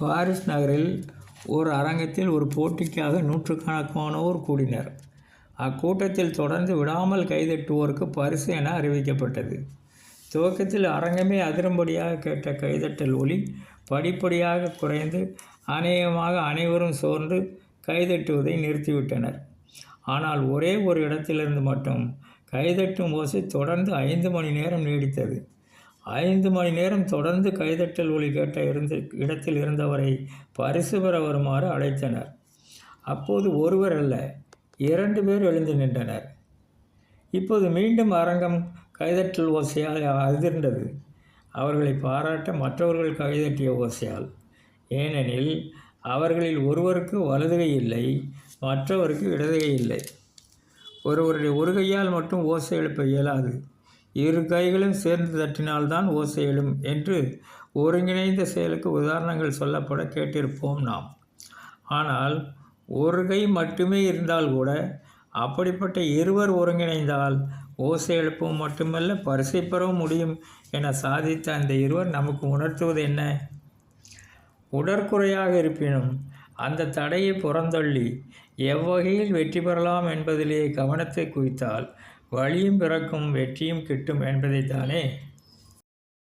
Paris நகரில் ஒரு அரங்கத்தில் ஒரு போட்டிக்காக நூற்றுக்கணக்கானோர் கூடினர். அக்கூட்டத்தில் தொடர்ந்து விடாமல் கைதட்டுவோருக்கு பரிசு என அறிவிக்கப்பட்டது. துவக்கத்தில் அரங்கமே அதிரும்படியாக கேட்ட கைதட்டல் ஒலி படிப்படியாக குறைந்து அநேகமாக அனைவரும் சோர்ந்து கைதட்டுவதை நிறுத்திவிட்டனர். ஆனால் ஒரே ஒரு இடத்திலிருந்து மட்டும் கைதட்டும் ஓசை தொடர்ந்து ஐந்து மணி நேரம் நீடித்தது. ஐந்து மணி நேரம் தொடர்ந்து கைதட்டல் ஒளி கேட்ட இருந்து இடத்தில் இருந்தவரை பரிசு பெற வருமாறு அழைத்தனர். அப்போது ஒருவர் அல்ல இரண்டு பேர் எழுந்து நின்றனர். இப்போது மீண்டும் அரங்கம் கைதட்டல் ஓசையால் அதிர்ந்தது. அவர்களை பாராட்ட மற்றவர்கள் கைதட்டிய ஓசையால். ஏனெனில் அவர்களில் ஒருவருக்கு வலதுகை இல்லை மற்றவருக்கு இடதுகை இல்லை. ஒருவருடைய ஒரு கையால் மட்டும் ஓசை எழுப்ப இயலாது. இரு கைகளும் சேர்ந்து தட்டினால்தான் ஓசை எழும் என்று ஒருங்கிணைந்த செயலுக்கு உதாரணங்கள் சொல்லப்பட கேட்டிருப்போம் நாம். ஆனால் ஒரு கை மட்டுமே இருந்தால் கூட அப்படிப்பட்ட இருவர் ஒருங்கிணைந்தால் ஓசை எழுப்பவும் மட்டுமல்ல பரிசை பெறவும் முடியும் என சாதித்த அந்த இருவர் நமக்கு உணர்த்துவது என்ன? உடற்குறையாக இருப்பினும் அந்த தடையை புறந்தள்ளி எவ்வகையில் வெற்றி பெறலாம் என்பதிலேயே கவனத்தை குவித்தால் வழியும் பிறக்கும் வெற்றியும் கிட்டும் என்பதைத்தானே